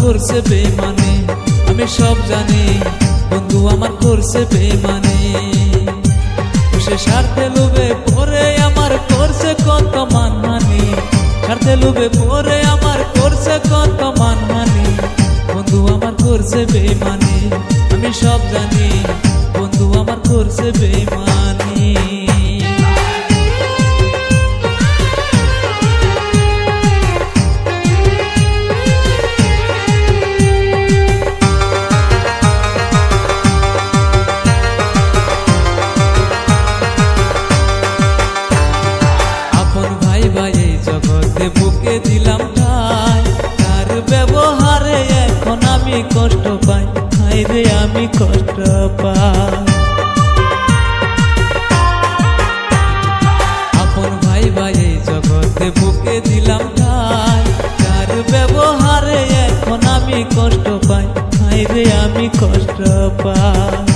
করছে বেমানে আমি সব জানি, বন্ধু আমার করছে বেমানে সে স্বার্থে লোভে পরে আমার করছে কত মানহানি স্বার্থে লোভে পরে আমার করছে কত মানহানি বন্ধু আমার করছে বেমানে আমি সব জানি, বন্ধু আমার করছে বেমানে এখন আমি কষ্ট পাই। হাই রে, আমি কষ্ট পাই। আপন ভাই ভাই এই জগতে বুকে দিলাম ঠাই। তার ব্যবহারে এখন আমি কষ্ট পাই। হাই রে, আমি কষ্ট পাই।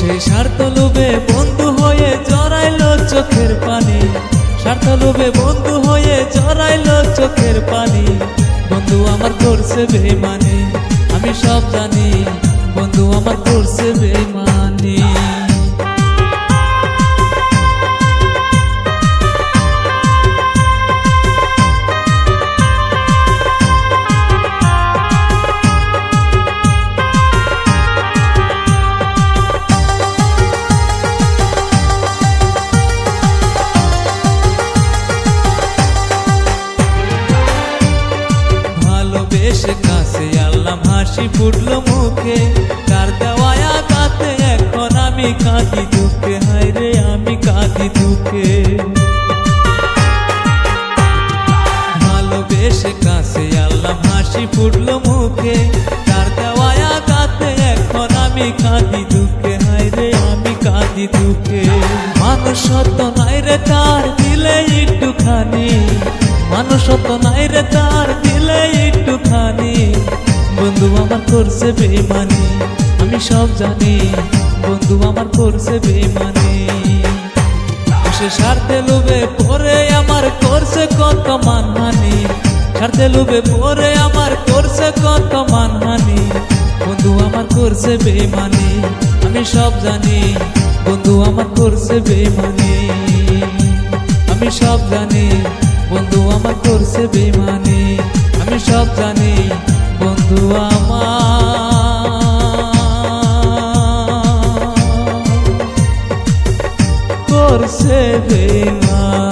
সেই স্বার্থ লোভে বন্ধু হয়ে জড়াইলো চোখের পানি। স্বার্থ লোভে বন্ধু হয়ে জড়াইলো চোখের পানি। বন্ধু আমার করছে বেমানি আমি সব জানি বন্ধু আমার করছে বেমানি ভালোবেসে কাছে আল্লাহ হাসি ফুটলো মুখে। তার দেওয়ায়া কাতে এখন আমি কাঁদি দুঃখে। হায় রে, আমি কাঁদি দুঃখে। ভালোবেসে কাছে আল্লাহ হাসি ফুটলো মুখে। তার দেওয়ায়া কাতে এখন আমি কাঁদি দুঃখে। হায় রে, আমি কাঁদি দুঃখে। মানুষ সত্য নাই রে, তার দিলে একটুখানি। মানুষ তো নাই রে, তার দিলে বন্ধু আমার করছে বেমানি আমি সব জানি, বন্ধু আমার করছে বেমানি সে স্বার্থে লোভে পরে আমার করছে কত মানহানি স্বার্থে লোভে পরে আমার করছে কত মানহানি, বন্ধু আমার করছে বেমানি আমি সব জানি, বন্ধু আমার করছে বেমানি আমি সব জানি, বন্ধু আমার করছে বেমানি আমি সব জানি। বন্ধু আমার। করছে বেমানি